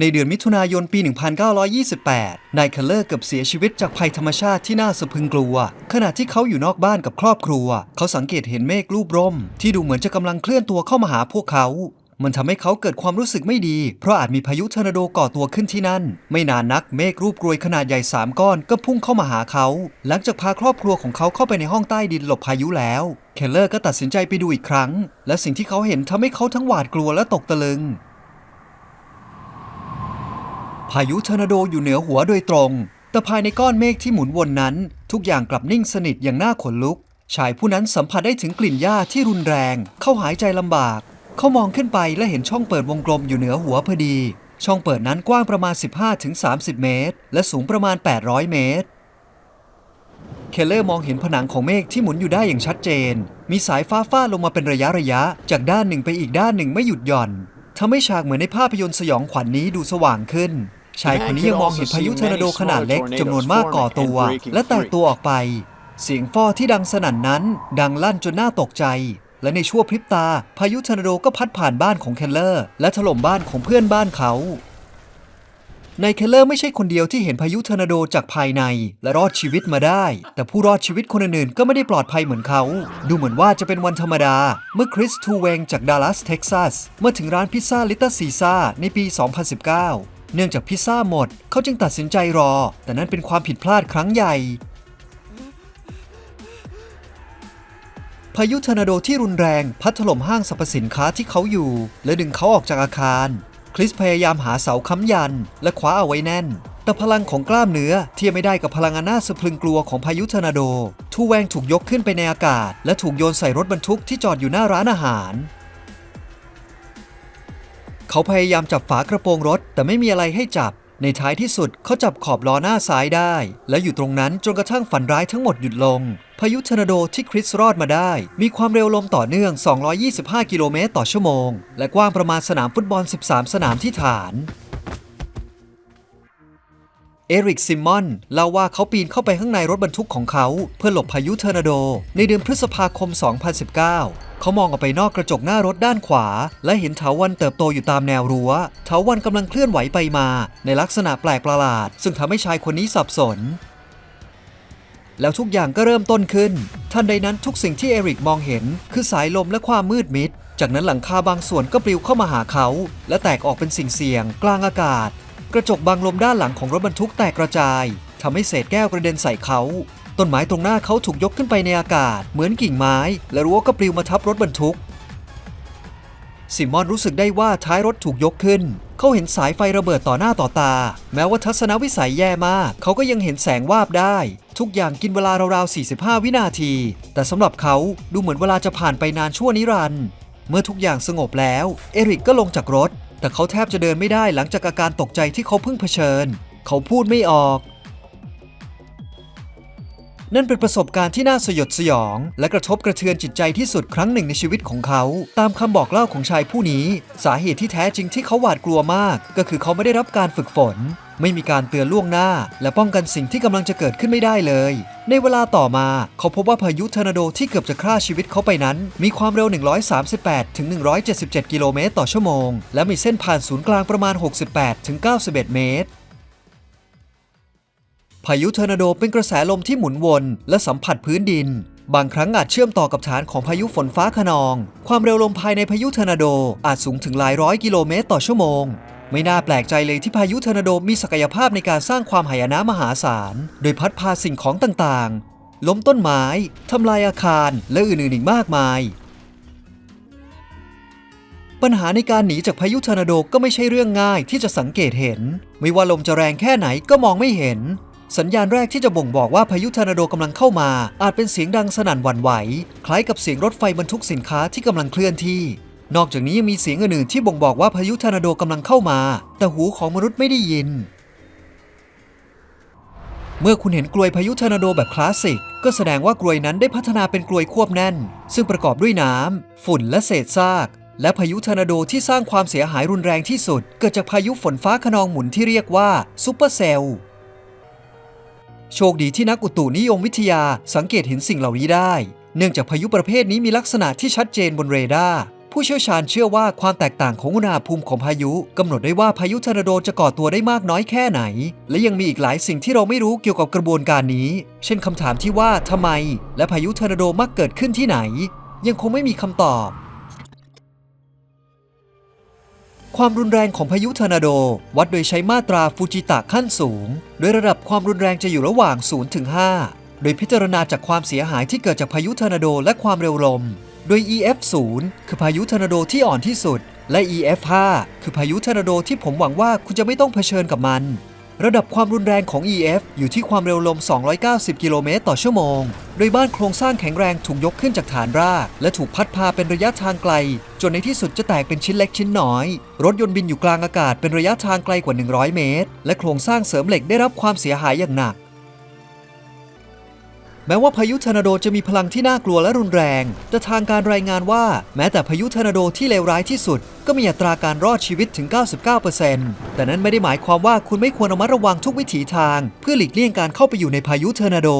ในเดือนมิถุนายนปี 1928 นายเคลเลอร์เกือบเสียชีวิตจากภัยธรรมชาติที่น่าสะพึงกลัว ขณะที่เขาอยู่นอกบ้านกับครอบครัว เขาสังเกตเห็นเมฆรูปร่ม ที่ดูเหมือนจะกำลังเคลื่อนตัวเข้ามาหาพวกเขา มันทำให้เขาเกิดความรู้สึกไม่ดี เพราะอาจมีพายุทอร์นาโดก่อตัวขึ้นที่นั่น ไม่นานนักเมฆรูปกรวยขนาดใหญ่สามก้อนก็พุ่งเข้ามาหาเขา หลังจากพาครอบครัวของเขาเข้าไปในห้องใต้ดินหลบพายุแล้วเคลเลอร์ก็ตัดสินใจไปดูอีกครั้ง และสิ่งที่เขาเห็นทำให้เขาทั้งหวาดกลัวและตกตะลึง พายุทอร์นาโดอยู่เหนือหัวโดยตรง แต่ภายในก้อนเมฆที่หมุนวนนั้น ทุกอย่างกลับนิ่งสนิทอย่างน่าขนลุก ชายผู้นั้นสัมผัสได้ถึงกลิ่นหญ้าที่รุนแรง เข้าหายใจลำบาก เขามองขึ้นไปและเห็นช่องเปิดวงกลมอยู่เหนือหัวพอดี ช่องเปิดนั้นกว้างประมาณ 15-30 เมตร และสูงประมาณ 800 เมตรเคลเลอร์มองเห็นผนังของเมฆที่หมุนอยู่ได้อย่างชัดเจน มีสายฟ้าฟาดลงมาเป็นระยะระยะ จากด้านหนึ่งไปอีกด้านหนึ่งไม่หยุดหย่อน ทำให้ฉากเหมือนในภาพยนตร์สยองขวัญนนี้ดูสว่างขึ้น ชายคนนี้ยังมองเห็นพายุทอร์นาโดขนาดเล็กจำนวนมากก่อตัว และแตกตัวออกไป เสียงฟอที่ดังสนั่นนั้น ดังลั่นจนน่าตกใจ และในชั่วพริบตา พายุทอร์นาโดก็พัดผ่านบ้านของเคลเลอร์ และถล่มบ้านของเพื่อนบ้านเขานายเคลเลอร์ไม่ใช่คนเดียวที่เห็นพายุทอร์นาโดจากภายใน และรอดชีวิตมาได้ แต่ผู้รอดชีวิตคนอื่นๆก็ไม่ได้ปลอดภัยเหมือนเขา ดูเหมือนว่าจะเป็นวันธรรมดา เมื่อคริสทูเวงจากดัลลัสเท็กซัสเมื่อถึงร้านพิซซ่าลิตเติ้ลซีซ่าในปี 2019 เนื่องจากพิซซ่าหมด เขาจึงตัดสินใจรอ แต่นั้นเป็นความผิดพลาดครั้งใหญ่ พายุทอร์นาโดที่รุนแรงพัดถล่มห้างสรรพสินค้าที่เขาอยู่ และดึงเขาออกจากอาคาร คริสพยายามหาเสาค้ำยัน และคว้าเอาไว้แน่น แต่พลังของกล้ามเนื้อเทียบไม่ได้กับพลังอันน่าสะพรึงกลัวของพายุทอร์นาโดทูแวงถูกยกขึ้นไปในอากาศ และถูกโยนใส่รถบรรทุกที่จอดอยู่หน้าร้านอาหาร เขาพยายามจับฝากระโปรงรถ แต่ไม่มีอะไรให้จับ ในท้ายที่สุดเขาจับขอบล้อหน้าซ้ายได้ และอยู่ตรงนั้นจนกระทั่งฝันร้ายทั้งหมดหยุดลง พายุทอร์นาโดที่คริสรอดมาได้ มีความเร็วลมต่อเนื่อง 225 กิโลเมตรต่อชั่วโมง และกว้างประมาณสนามฟุตบอล 13 สนามที่ฐาน เอริกซิมอนเล่าว่าเขาปีนเข้าไปข้างในรถบรรทุกของเขาเพื่อหลบพายุเทอร์นาโด ในเดือนพฤษภาคม 2019 เขามองออกไปนอกกระจกหน้ารถด้านขวา และเห็นเถาวันเติบโตอยู่ตามแนวรั้วเถาวันกำลังเคลื่อนไหวไปมา ในลักษณะแปลกประหลาด ซึ่งทำให้ชายคนนี้สับสน แล้วทุกอย่างก็เริ่มต้นขึ้น ทันใดนั้นทุกสิ่งที่เอริกมองเห็น คือสายลมและความมืดมิดจากนั้นหลังคาบางส่วนก็ปลิวเข้ามาหาเขา และแตกออกเป็นสิ่งเสียง กลางอากาศ กระจกบังลมด้านหลังของรถบรรทุกแตกกระจายทำให้เศษแก้วกระเด็นใส่เขาต้นไม้ตรงหน้าเขาถูกยกขึ้นไปในอากาศ เหมือนกิ่งไม้ และรั้วก็ปลิวมาทับรถบรรทุกซิมอนรู้สึกได้ว่าท้ายรถถูกยกขึ้น เขาเห็นสายไฟระเบิดต่อหน้าต่อตา แม้ว่าทัศนวิสัยแย่มาก เขาก็ยังเห็นแสงวาบได้ ทุกอย่างกินเวลาราวๆ 45 วินาที แต่สำหรับเขาดูเหมือนเวลาจะผ่านไปนานชั่วนิรันด์เมื่อทุกอย่างสงบแล้ว เอริกก็ลงจากรถ แต่เขาแทบจะเดินไม่ได้หลังจากอาการตกใจที่เขาเพิ่งเผชิญ เขาพูดไม่ออก นั่นเป็นประสบการณ์ที่น่าสยดสยอง และกระทบกระเทือนจิตใจที่สุดครั้งหนึ่งในชีวิตของเขา ตามคำบอกเล่าของชายผู้นี้ สาเหตุที่แท้จริงที่เขาหวาดกลัวมาก ก็คือเขาไม่ได้รับการฝึกฝน ไม่มีการเตือนล่วงหน้า และป้องกันสิ่งที่กำลังจะเกิดขึ้นไม่ได้เลย ในเวลาต่อมาเขาพบว่าพายุทอร์นาโดที่เกือบจะฆ่าชีวิตเขาไปนั้น มีความเร็ว 138ถึง177 กิโลเมตรต่อชั่วโมง และมีเส้นผ่านศูนย์กลางประมาณ 68ถึง91 เมตร พายุทอร์นาโดเป็นกระแสลมที่หมุนวนและสัมผัสพื้นดิน บางครั้งอาจเชื่อมต่อกับฐานของพายุฝนฟ้าขนอง ความเร็วลมภายในพายุทอร์นาโดอาจสูงถึงหลายร้อยกิโลเมตรต่อชั่วโมง ไม่น่าแปลกใจเลยที่พายุทอร์นาโดมีศักยภาพในการสร้างความหายนะมหาศาล โดยพัดพาสิ่งของต่างๆ ล้มต้นไม้ ทำลายอาคาร และอื่นๆอีกมากมายปัญหาในการหนีจากพายุทอร์นาโดก็ไม่ใช่เรื่องง่ายที่จะสังเกตเห็น ไม่ว่าลมจะแรงแค่ไหนก็มองไม่เห็น สัญญาณแรกที่จะบ่งบอกว่าพายุทอร์นาโดกำลังเข้ามา อาจเป็นเสียงดังสนั่นหวั่นไหว คล้ายกับเสียงรถไฟบรรทุกสินค้าที่กำลังเคลื่อนที่ นอกจากนี้ยังมีเสียงอื่นๆที่บ่งบอกว่าพายุทอร์นาโดกำลังเข้ามา แต่หูของมนุษย์ไม่ได้ยิน เมื่อคุณเห็นกลวยพายุทอร์นาโดแบบคลาสสิกก็แสดงว่ากลวยนั้นได้พัฒนาเป็นกลวยควบแน่น ซึ่งประกอบด้วยน้ำฝุ่นและเศษซาก และพายุทอร์นาโดที่สร้างความเสียหายรุนแรงที่สุด เกิดจากพายุฝนฟ้าขนองหมุนที่เรียกว่าซูเปอร์เซลล์ โชคดีที่นักอุตุนิยมวิทยาสังเกตเห็นสิ่งเหล่านี้ได้ เนื่องจากพายุประเภทนี้มีลักษณะที่ชัดเจนบนเรดาร์ผู้เชี่ยวชาญเชื่อว่าความแตกต่างของอุณหภูมิของพายุกำหนดได้ว่าพายุทอร์นาโดจะก่อตัวได้มากน้อยแค่ไหน และยังมีอีกหลายสิ่งที่เราไม่รู้เกี่ยวกับกระบวนการนี้ เช่นคำถามที่ว่าทำไม และพายุทอร์นาโดมักเกิดขึ้นที่ไหน ยังคงไม่มีคำตอบ ความรุนแรงของพายุทอร์นาโด วัดโดยใช้มาตราฟูจิตะขั้นสูง โดยระดับความรุนแรงจะอยู่ระหว่าง 0 ถึง 5 โดยพิจารณาจากความเสียหายที่เกิดจากพายุทอร์นาโดและความเร็วลม โดย EF 0 คือพายุทอร์นาโดที่อ่อนที่สุด และ EF 5 คือพายุทอร์นาโดที่ผมหวังว่าคุณจะไม่ต้องเผชิญกับมัน ระดับความรุนแรงของ EF อยู่ที่ความเร็วลม 290 กิโลเมตรต่อชั่วโมง โดยบ้านโครงสร้างแข็งแรงถูกยกขึ้นจากฐานรากและถูกพัดพาเป็นระยะทางไกล จนในที่สุดจะแตกเป็นชิ้นเล็กชิ้นน้อย รถยนต์บินอยู่กลางอากาศเป็นระยะทางไกลกว่า 100 เมตร และโครงสร้างเสริมเหล็กได้รับความเสียหายอย่างหนัก แม้ว่าพายุทอร์นาโดจะมีพลังที่น่ากลัวและรุนแรง แต่ทางการรายงานว่า แม้แต่พายุทอร์นาโดที่เลวร้ายที่สุด ก็มีอัตราการรอดชีวิตถึง 99%แต่นั้นไม่ได้หมายความว่าคุณไม่ควรระมัดระวังทุกวิถีทาง เพื่อหลีกเลี่ยงการเข้าไปอยู่ในพายุทอร์นาโด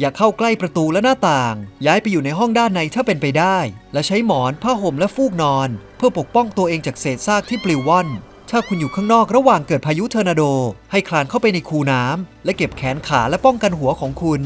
อย่าเข้าใกล้ประตูและหน้าต่าง ย้ายไปอยู่ในห้องด้านในถ้าเป็นไปได้ และใช้หมอนผ้าห่มและฟูกนอน เพื่อปกป้องตัวเองจากเศษซากที่ปลิวว่อนถ้าคุณอยู่ข้างนอกระหว่างเกิดพายุทอร์นาโด ให้คลานเข้าไปในคูน้ำและเก็บแขนขาและป้องกันหัวของคุณ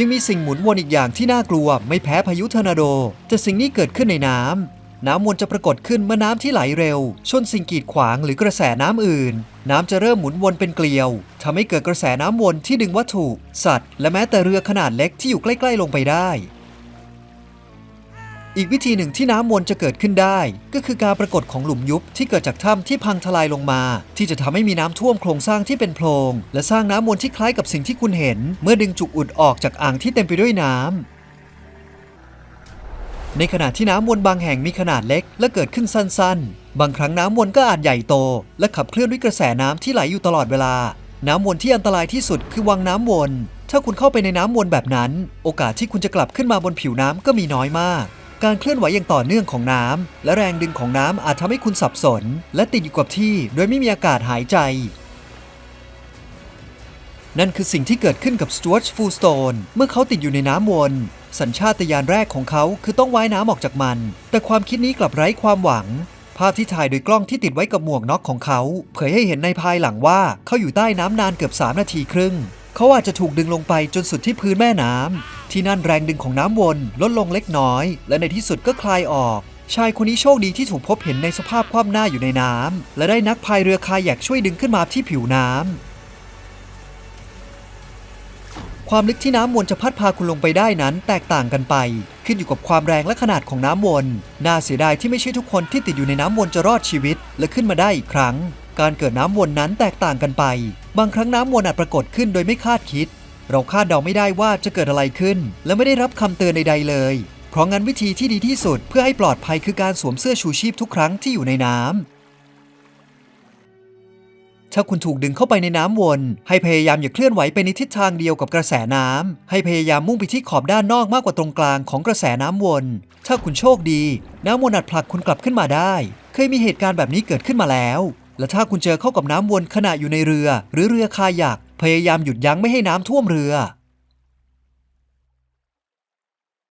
ยังมีสิ่งหมุนวนอีกอย่างที่น่ากลัวไม่แพ้พายุทอร์นาโด แต่สิ่งนี้เกิดขึ้นในน้ำ น้ำวนจะปรากฏขึ้นเมื่อน้ำที่ไหลเร็ว ชนสิ่งกีดขวางหรือกระแสน้ำอื่น น้ำจะเริ่มหมุนวนเป็นเกลียวทำให้เกิดกระแสน้ำวนที่ดึงวัตถุ สัตว์ และแม้แต่เรือขนาดเล็กที่อยู่ใกล้ ๆ ลงไปได้ อีกวิธีหนึ่งที่น้ำวนจะเกิดขึ้นได้ ก็คือการปรากฏของหลุมยุบที่เกิดจากถ้ำที่พังทลายลงมา ที่จะทำให้มีน้ำท่วมโครงสร้างที่เป็นโพรง และสร้างน้ำวนที่คล้ายกับสิ่งที่คุณเห็น เมื่อดึงจุกอุดออกจากอ่างที่เต็มไปด้วยน้ำในขณะที่น้ำวนบางแห่งมีขนาดเล็ก และเกิดขึ้นสั้น ๆ บางครั้งน้ำวนก็อาจใหญ่โต และขับเคลื่อนด้วยกระแสน้ำที่ไหลอยู่ตลอดเวลา น้ำวนที่อันตรายที่สุดคือวังน้ำวน ถ้าคุณเข้าไปในน้ำวนแบบนั้น โอกาสที่คุณจะกลับขึ้นมาบนผิวน้ำก็มีน้อยมาก การเคลื่อนไหวอย่างต่อเนื่องของน้ำและแรงดึงของน้ำอาจทำให้คุณสับสน และติดอยู่กับที่โดยไม่มีอากาศหายใจ นั่นคือสิ่งที่เกิดขึ้นกับส t ู a r t ฟูลสโตนเมื่อเขาติดอยู่ในน้ำวน สัญชาตญาณแรกของเขาคือต้องว่ายน้ำออกจากมัน แต่ความคิดนี้กลับไร้ความหวัง ภาพที่ถ่ายโดยกล้องที่ติดไว้กับหมวกน็อกของเขา เผยให้เห็นในภายหลังว่าเขาอยู่ใต้น้ำนานเกือบ3นาทีครึ่ง เขาอาจจะถูกดึงลงไปจนสุดที่พื้นแม่น้ำ ที่นั่นแรงดึงของน้ำวนลดลงเล็กน้อย และในที่สุดก็คลายออก ชายคนนี้โชคดีที่ถูกพบเห็นในสภาพคว่ำหน้าอยู่ในน้ำและได้นักพายเรือคายักช่วยดึงขึ้นมาที่ผิวน้ำความลึกที่น้ำวนจะพัดพาคุณลงไปได้นั้นแตกต่างกันไป ขึ้นอยู่กับความแรงและขนาดของน้ำวน น่าเสียดายที่ไม่ใช่ทุกคนที่ติดอยู่ในน้ำวนจะรอดชีวิต และขึ้นมาได้อีกครั้ง การเกิดน้ำวนนั้นแตกต่างกันไป บางครั้งน้ำวนอาจปรากฏขึ้นโดยไม่คาดคิด เราคาดเดาไม่ได้ว่าจะเกิดอะไรขึ้น และไม่ได้รับคำเตือนใดๆเลย เพราะงั้นวิธีที่ดีที่สุดเพื่อให้ปลอดภัยคือการสวมเสื้อชูชีพทุกครั้งที่อยู่ในน้ำ ถ้าคุณถูกดึงเข้าไปในน้ำวน ให้พยายามอย่าเคลื่อนไหวไปในทิศทางเดียวกับกระแสน้ำ ให้พยายามมุ่งไปที่ขอบด้านนอกมากกว่าตรงกลางของกระแสน้ำวน ถ้าคุณโชคดี น้ำวนอาจผลักคุณกลับขึ้นมาได้ เคยมีเหตุการณ์แบบนี้เกิดขึ้นมาแล้วและถ้าคุณเจอเข้ากับน้ำวนขณะอยู่ในเรือ หรือเรือคายัก พยายามหยุดยั้งไม่ให้น้ำท่วมเรือ